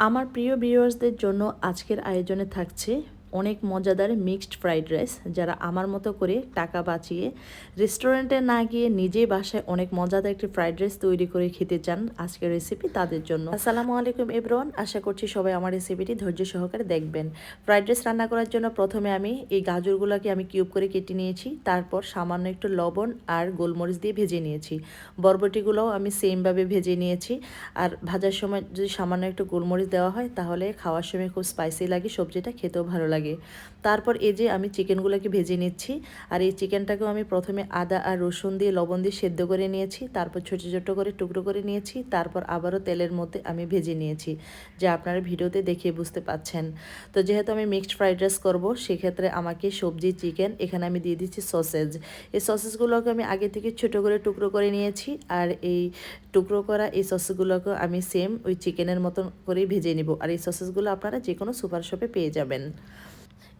আমার প্রিয় ভিউয়ার্সদের জন্য আজকের আয়োজনে থাকছে অনেক মজাদার মিক্সড ফ্রাইড রাইস, যারা আমার মতো করে টাকা বাঁচিয়ে রেস্টুরেন্টে না গিয়ে নিজেই বাসায় অনেক মজাদার একটি ফ্রাইড রাইস তৈরি করে খেতে চান আজকের রেসিপি তাদের জন্য। আসসালামু আলাইকুম এভরিওয়ান, আশা করছি সবাই আমার রেসিপিটি ধৈর্য সহকারে দেখবেন। ফ্রাইড রাইস রান্না করার জন্য প্রথমে আমি এই গাজরগুলোকে আমি কিউব করে কেটে নিয়েছি, তারপর সামান্য একটু লবণ আর গোলমরিচ দিয়ে ভেজে নিয়েছি। বরবটিগুলোও আমি সেমভাবে ভেজে নিয়েছি, আর ভাজার সময় যদি সামান্য একটু গোলমরিচ দেওয়া হয়, তাহলে খাওয়ার সময় খুব স্পাইসি লাগে, সবজিটা খেতেও ভালো লাগে। তারপর এই যে আমি চিকেনগুলোকে ভেজে নিচ্ছি, আর এই চিকেনটাকেও আমি প্রথমে আদা আর রসুন দিয়ে লবণ দিয়ে সেদ্ধ করে নিয়েছি, তারপর ছোটো ছোটো করে টুকরো করে নিয়েছি, তারপর আবারও তেলের মধ্যে আমি ভেজে নিয়েছি, যা আপনারা ভিডিওতে দেখিয়ে বুঝতে পাচ্ছেন। তো যেহেতু আমি মিক্সড ফ্রাইড রাইস করব, সেক্ষেত্রে আমাকে সবজি চিকেন এখানে আমি দিয়ে দিচ্ছি সসেজ এই সসেজগুলোকে আমি আগে থেকে ছোটো করে টুকরো করে নিয়েছি, আর এই টুকরো করা এই সসেসগুলোকে আমি সেম ওই চিকেনের মতন করেই ভেজে নিব। আর এই সসেসগুলো আপনারা যে কোনো সুপার শপে পেয়ে যাবেন।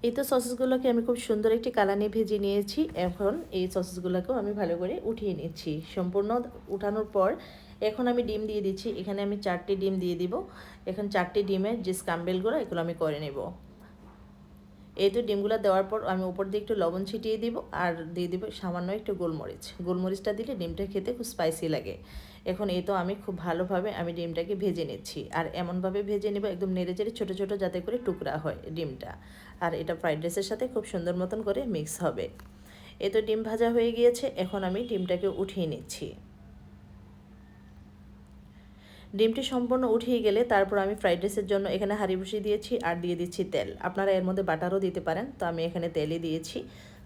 এই তো সসেসগুলোকে আমি খুব সুন্দর একটি কালানি ভেজে নিয়েছি। এখন এই সসেসগুলোকেও আমি ভালো করে উঠিয়ে নিচ্ছি। সম্পূর্ণ উঠানোর পর এখন আমি ডিম দিয়ে দিচ্ছি। এখানে আমি চারটি ডিম দিয়ে দিব। এখন চারটি ডিমের যে স্কাম্বেলগুলো এগুলো আমি করে নেব। এই তো ডিমগুলো দেওয়ার পর আমি উপর দিয়ে একটু লবণ ছিটিয়ে দিব আর দিয়ে দিব সামান্য একটু গোলমরিচ। গোলমরিচটা দিলে ডিমটা খেতে খুব স্পাইসি লাগে। এখন এই তো আমি খুব ভালোভাবে আমি ডিমটাকে ভেজে নিচ্ছি। আর এমনভাবে ভেজে নেব একদম নেড়ে চেড়ে ছোটো ছোটো যাতে করে টুকরা হয় ডিমটা। আর এটা ফ্রাইড রাইসের সাথে খুব সুন্দর মতন করে মিক্স হবে। এ তো ডিম ভাজা হয়ে গিয়েছে। এখন আমি ডিমটাকে উঠিয়ে নিচ্ছি। ডিমটি সম্পূর্ণ উঠিয়ে গেলে তারপর আমি ফ্রাইড রাইসের জন্য এখানে হাঁড়ি বসিয়ে দিয়েছি আর দিয়ে দিচ্ছি তেল। আপনারা এর মধ্যে বাটারও দিতে পারেন। তো আমি এখানে তেলই দিয়েছি।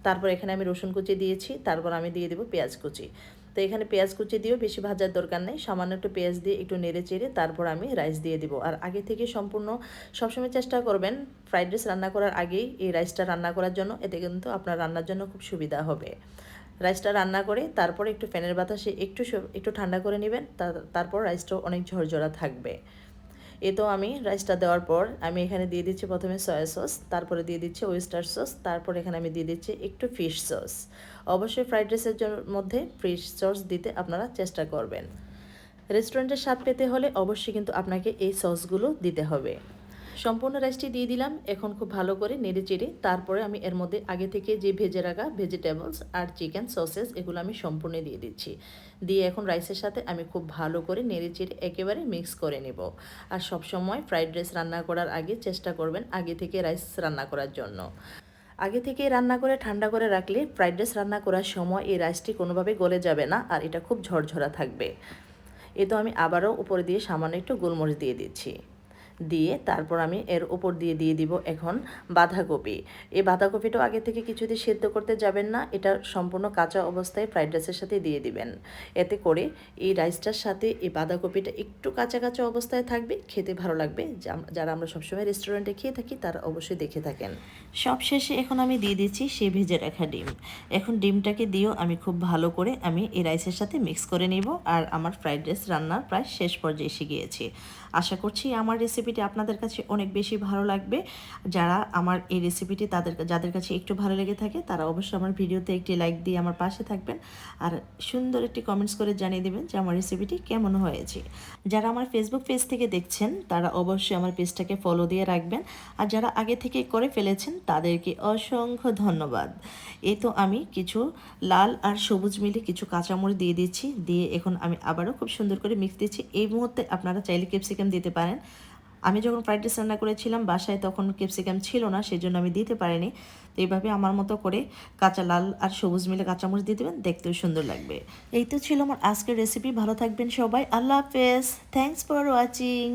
তারপর এখানে আমি রসুন কুচি দিয়েছি। তারপর আমি দিয়ে দেবো পেঁয়াজ কুচি। তো এখানে পেঁয়াজ কুচি দিয়েও বেশি ভাজার দরকার নেই। সামান্য একটু পেঁয়াজ দিয়ে একটু নেড়ে চেড়ে তারপর আমি রাইস দিয়ে দিব। আর আগে থেকে সম্পূর্ণ সবসময় চেষ্টা করবেন ফ্রাইড রাইস রান্না করার আগেই এই রাইসটা রান্না করার জন্য। এতে কিন্তু আপনার রান্নার জন্য খুব সুবিধা হবে। রাইসটা রান্না করে, তারপর একটু ফ্যানের বাতাসে একটু একটু ঠান্ডা করে নেবেন তারপর রাইসটাও অনেক ঝরঝরা থাকবে। এ তো আমি রাইসটা দেওয়ার পর আমি এখানে দিয়ে দিচ্ছি প্রথমে সয়া সস তারপরে দিয়ে দিচ্ছি ওয়েস্টার সস তারপর এখানে আমি দিয়ে দিচ্ছি একটু ফিশ সস অবশ্যই ফ্রাইড রাইসের মধ্যে ফিশ সস দিতে আপনারা চেষ্টা করবেন। রেস্টুরেন্টের স্বাদ পেতে হলে অবশ্যই কিন্তু আপনাকে এই সসগুলো দিতে হবে। সম্পূর্ণ রাইসটি দিয়ে দিলাম। এখন খুব ভালো করে নেড়ে চেড়ে তারপরে আমি এর মধ্যে আগে থেকে যে ভেজে রাখা ভেজিটেবলস আর চিকেন সসেস এগুলো আমি সম্পূর্ণ দিয়ে দিচ্ছি। দিয়ে এখন রাইসের সাথে আমি খুব ভালো করে নেড়ে চেড়ে একেবারে মিক্স করে নেব। আর সবসময় ফ্রাইড রাইস রান্না করার আগে চেষ্টা করবেন আগে থেকে রাইস রান্না করার জন্য। আগে থেকে রান্না করে ঠান্ডা করে রাখলে ফ্রাইড রাইস রান্না করার সময় এই রাইসটি কোনোভাবে গলে যাবে না আর এটা খুব ঝরঝরা থাকবে। এ তো আমি আবারও উপরে দিয়ে সামান্য একটু গোলমরিচ দিয়ে দিচ্ছি। দিয়ে তারপর আমি এর ওপর দিয়ে দিয়ে দিব এখন বাঁধাকপি। এই বাঁধাকপিটাও আগে থেকে কিছুদিন সেদ্ধ করতে যাবেন না, এটা সম্পূর্ণ কাঁচা অবস্থায় ফ্রাইড রাইসের সাথে দিয়ে দিবেন। এতে করে এই রাইসটার সাথে এই বাঁধাকপিটা একটু কাঁচা কাঁচা অবস্থায় থাকবে, খেতে ভালো লাগবে। যারা আমরা সবসময় রেস্টুরেন্টে খেয়ে থাকি, তারা অবশ্যই দেখে থাকেন। সব শেষে এখন আমি দিয়ে দিচ্ছি সে ভেজে রাখা ডিম। এখন ডিমটাকে দিয়েও আমি খুব ভালো করে আমি এই রাইসের সাথে মিক্স করে নিব, আর আমার ফ্রাইড রাইস রান্নার প্রায় শেষ পর্যায়ে এসে গিয়েছে। আশা করছি আমার রেসিপিটি আপনাদের কাছে অনেক বেশি ভালো লাগবে। যারা আমার এই রেসিপিটি তাদের যাদের কাছে একটু ভালো লেগে থাকে, তারা অবশ্যই আমার ভিডিওতে একটি লাইক দিয়ে আমার পাশে থাকবেন। আর সুন্দর একটি কমেন্টস করে জানিয়ে দেবেন যে আমার রেসিপিটি কেমন হয়েছে। যারা আমার ফেসবুক পেজ থেকে দেখছেন, তারা অবশ্যই আমার পেজটাকে ফলো দিয়ে রাখবেন। আর যারা আগে থেকে করে ফেলেছেন, তাদেরকে অসংখ্য ধন্যবাদ। এই তো আমি কিছু লাল আর সবুজ মিলে কিছু কাঁচামরিচ দিয়ে দিচ্ছি। দিয়ে এখন আমি আবারও খুব সুন্দর করে মিক্স দিচ্ছি। এই মুহূর্তে আপনারা চাইলে ক্যাপসিকাম দিতে পারেন। আমি যখন ফ্রাইড রাইস রান্না করেছিলাম, বাসায় তখন ক্যাপসিকাম ছিল না সেই জন্য আমি দিতে পারিনি। তো এইভাবে আমার মতো করে কাঁচা লাল আর সবুজ মিলে কাঁচামরিচ দিয়ে দেবেন, দেখতেও সুন্দর লাগবে। এই তো ছিল আমার আজকের রেসিপি ভালো থাকবেন সবাই, আল্লাহ হাফেজ। Thanks for watching